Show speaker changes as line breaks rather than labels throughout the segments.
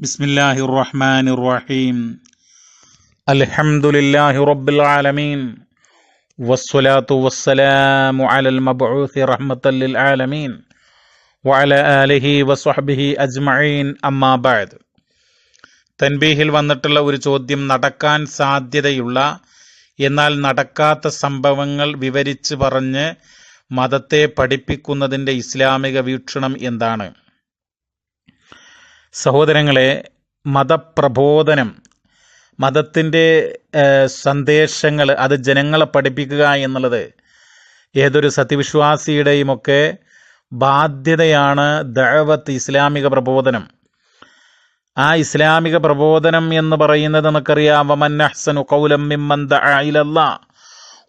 بسم الله الرحمن الرحيم الحمد لله رب العالمين والصلاة والسلام على المبعوث رحمة للعالمين وعلى آله وصحبه أجمعين أما بعد തൻബീഹിൽ വന്നിട്ടുള്ള ഒരു ചോദ്യം നടക്കാൻ സാധ്യതയുള്ള എന്നാൽ നടക്കാത്ത സംഭവങ്ങൾ വിവരിച്ച് പറഞ്ഞ് മതത്തെ പഠിപ്പിക്കുന്നതിൻ്റെ ഇസ്ലാമിക വീക്ഷണം എന്താണ് സഹോദരങ്ങളെ മതപ്രബോധനം മതത്തിന്റെ സന്ദേശങ്ങൾ അത് ജനങ്ങളെ പഠിപ്പിക്കുക എന്നുള്ളത് ഏതൊരു സത്യവിശ്വാസിയുടെയുമൊക്കെ ബാധ്യതയാണ് ദഴവത്ത് ഇസ്ലാമിക പ്രബോധനം. ആ ഇസ്ലാമിക പ്രബോധനം എന്ന് പറയുന്നത് നമുക്കറിയാം വമൻ അഹ്സനു കൗലം മിമ്മൻ ദഅ ഇലല്ലാ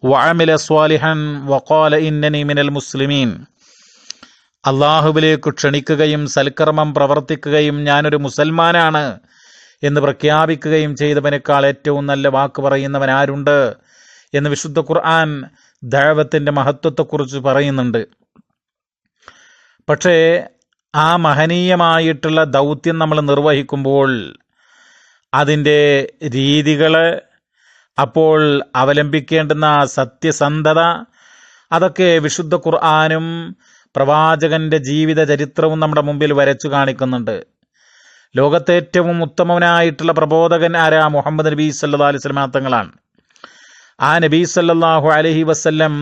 വഅമില സ്വാലിഹൻ വഖാല ഇന്നനി മിനൽ മുസ്ലിമീൻ. അള്ളാഹുവിലേക്ക് ക്ഷണിക്കുകയും സൽക്കർമ്മം പ്രവർത്തിക്കുകയും ഞാനൊരു മുസൽമാനാണ് എന്ന് പ്രഖ്യാപിക്കുകയും ചെയ്തവനേക്കാൾ ഏറ്റവും നല്ല വാക്ക് പറയുന്നവൻ ആരുണ്ട് എന്ന് വിശുദ്ധ ഖുർആൻ ദൈവത്തിന്റെ മഹത്വത്തെക്കുറിച്ച് പറയുന്നുണ്ട്. പക്ഷേ ആ മഹനീയമായിട്ടുള്ള ദൗത്യം നമ്മൾ നിർവഹിക്കുമ്പോൾ അതിന്റെ രീതികൾ അപ്പോൾ അവലംബിക്കേണ്ടുന്ന സത്യസന്ധത അതൊക്കെ വിശുദ്ധ ഖുർആാനും പ്രവാചകന്റെ ജീവിത ചരിത്രവും നമ്മുടെ മുമ്പിൽ വരച്ചു കാണിക്കുന്നുണ്ട്. ലോകത്തെ ഏറ്റവും ഉത്തമനായിട്ടുള്ള പ്രബോധകൻ ആരാ? മുഹമ്മദ് നബി സല്ലാ അലൈഹി സ്വലമാ തങ്ങളാണ് ആ നബി സല്ലാഹു അലഹി വസ്ല്ലം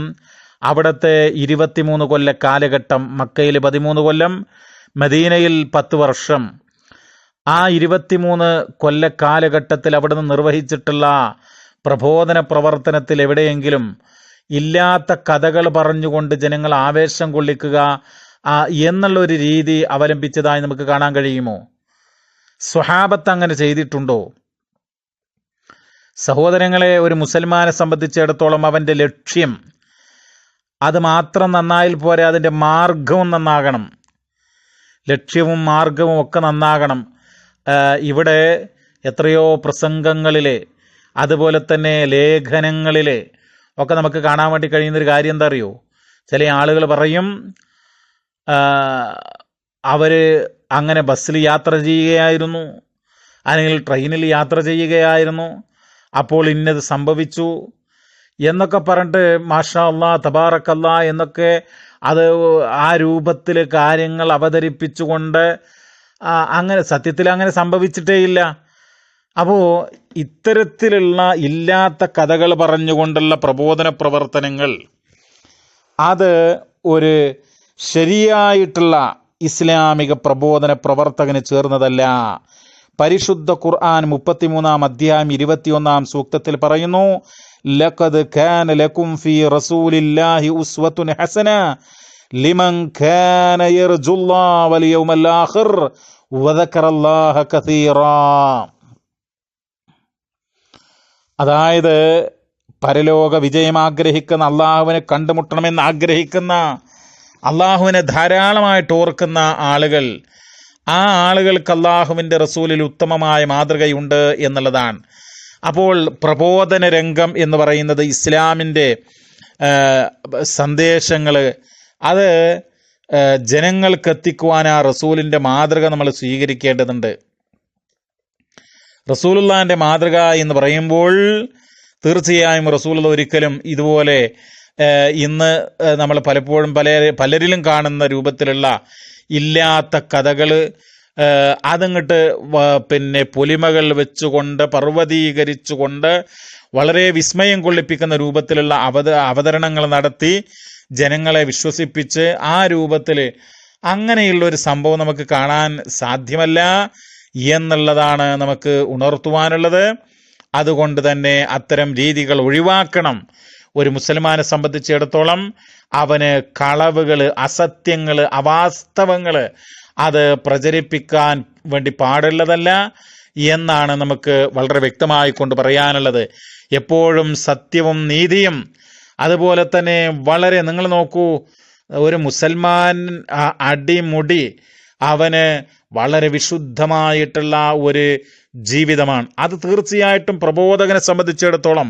അവിടുത്തെ ഇരുപത്തിമൂന്ന് കൊല്ല കാലഘട്ടം മക്കയിൽ പതിമൂന്ന് കൊല്ലം മദീനയിൽ പത്ത് വർഷം. ആ ഇരുപത്തിമൂന്ന് കൊല്ല കാലഘട്ടത്തിൽ അവിടുന്ന് നിർവഹിച്ചിട്ടുള്ള പ്രബോധന പ്രവർത്തനത്തിൽ എവിടെയെങ്കിലും ഇല്ലാത്ത കഥകൾ പറഞ്ഞുകൊണ്ട് ജനങ്ങൾ ആവേശം കൊള്ളിക്കുക എന്നുള്ള ഒരു രീതി അവലംബിച്ചതായി നമുക്ക് കാണാൻ കഴിയുമോ? സ്വഹാബത്ത് അങ്ങനെ ചെയ്തിട്ടുണ്ടോ? സഹോദരങ്ങളെ ഒരു മുസൽമാനെ സംബന്ധിച്ചിടത്തോളം അവന്റെ ലക്ഷ്യം അത് മാത്രം നന്നായാൽ പോരെ അതിന്റെ മാർഗവും നന്നാകണം. ലക്ഷ്യവും മാർഗവും ഒക്കെ നന്നാകണം. ഇവിടെ എത്രയോ പ്രസംഗങ്ങളിലെ അതുപോലെ തന്നെ ലേഖനങ്ങളിലെ ഒക്കെ നമുക്ക് കാണാൻ വേണ്ടി കഴിയുന്നൊരു കാര്യം എന്താ അറിയോ? ചില ആളുകൾ പറയും അവർ അങ്ങനെ ബസ്സിൽ യാത്ര ചെയ്യുകയായിരുന്നു അല്ലെങ്കിൽ ട്രെയിനിൽ യാത്ര ചെയ്യുകയായിരുന്നു അപ്പോൾ ഇന്നത് സംഭവിച്ചു എന്നൊക്കെ പറഞ്ഞിട്ട് മാഷാ അള്ളാ തബാറക്കല്ല എന്നൊക്കെ അത് ആ രൂപത്തിൽ കാര്യങ്ങൾ അവതരിപ്പിച്ചുകൊണ്ട് അങ്ങനെ സത്യത്തിൽ അങ്ങനെ സംഭവിച്ചിട്ടേ ഇല്ല അപ്പോൾ ഇത്തരത്തിലുള്ള ഇല്ലാത്ത കഥകൾ പറഞ്ഞുകൊണ്ടുള്ള പ്രബോധന പ്രവർത്തനങ്ങൾ അത് ഒരു ശരിയായിട്ടുള്ള ഇസ്ലാമിക പ്രബോധന പ്രവർത്തകന് ചേർന്നതല്ല. പരിശുദ്ധ ഖുർആൻ മുപ്പത്തിമൂന്നാം അധ്യായം ഇരുപത്തിയൊന്നാം സൂക്തത്തിൽ പറയുന്നു ലഖദ് കാന ലക്കും ഫി റസൂലില്ലാഹി ഉസ്വത്തുൻ ഹസന ലിമൻ ഖാന യർജുല്ലാഹ വൽ യൗമൽ ആഖിർ വദക്കറല്ലാഹ കസീറാ. അതായത് പരലോക വിജയം ആഗ്രഹിക്കുന്ന അള്ളാഹുവിനെ കണ്ടുമുട്ടണമെന്ന് ആഗ്രഹിക്കുന്ന അള്ളാഹുവിനെ ധാരാളമായിട്ട് ഓർക്കുന്ന ആളുകൾ ആ ആളുകൾക്ക് അള്ളാഹുവിന്റെ റസൂലിൽ ഉത്തമമായ മാതൃകയുണ്ട് എന്നുള്ളതാണ്. അപ്പോൾ പ്രബോധന രംഗം എന്ന് പറയുന്നത് ഇസ്ലാമിന്റെ സന്ദേശങ്ങൾ അത് ജനങ്ങൾക്ക് എത്തിക്കുവാൻ ആ റസൂലിന്റെ മാതൃക നമ്മൾ സ്വീകരിക്കേണ്ടതുണ്ട്. റസൂലുള്ളാന്റെ മാതൃക എന്ന് പറയുമ്പോൾ തീർച്ചയായും റസൂലുള്ള ഒരിക്കലും ഇതുപോലെ ഇന്ന് നമ്മൾ പലപ്പോഴും പല പലരിലും കാണുന്ന രൂപത്തിലുള്ള ഇല്ലാത്ത കഥകൾ അതങ്ങട്ട് പിന്നെ പൊലിമകൾ വെച്ചുകൊണ്ട് പർവതീകരിച്ചുകൊണ്ട് വളരെ വിസ്മയം കൊള്ളിപ്പിക്കുന്ന രൂപത്തിലുള്ള അവത അവതരണങ്ങൾ നടത്തി ജനങ്ങളെ വിശ്വസിപ്പിച്ച് ആ രൂപത്തിൽ അങ്ങനെയുള്ള ഒരു സംഭവം നമുക്ക് കാണാൻ സാധ്യമല്ല. എന്നുള്ളതാണ് നമുക്ക് ഉണർത്തുവാനുള്ളത്. അതുകൊണ്ട് തന്നെ അത്തരം രീതികൾ ഒഴിവാക്കണം. ഒരു മുസൽമാനെ സംബന്ധിച്ചിടത്തോളം അവന് കളവുകൾ അസത്യങ്ങൾ അവാസ്തവങ്ങൾ അത് പ്രചരിപ്പിക്കാൻ വേണ്ടി പാടുള്ളതല്ല എന്നാണ് നമുക്ക് വളരെ വ്യക്തമായി കൊണ്ട് പറയാനുള്ളത്. എപ്പോഴും സത്യവും നീതിയും. അതുപോലെ തന്നെ വളരെ നിങ്ങൾ നോക്കൂ ഒരു മുസൽമാൻ അടിമുടി അവന് വളരെ വിശുദ്ധമായിട്ടുള്ള ഒരു ജീവിതമാണ്. അത് തീർച്ചയായിട്ടും പ്രബോധകനെ സംബന്ധിച്ചിടത്തോളം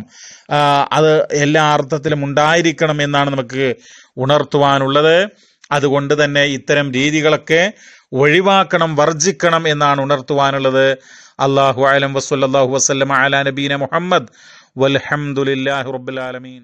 അത് എല്ലാ അർത്ഥത്തിലും ഉണ്ടായിരിക്കണം എന്നാണ് നമുക്ക് ഉണർത്തുവാനുള്ളത്. അതുകൊണ്ട് തന്നെ ഇത്തരം രീതികളൊക്കെ ഒഴിവാക്കണം വർജിക്കണം എന്നാണ് ഉണർത്തുവാനുള്ളത്. അള്ളാഹു അലം വസ്ല്ലാഹു വസ്ലം അല നബീന മുഹമ്മദ്. വൽഹമുല്ലാഹി റബ്ബുലാലമീൻ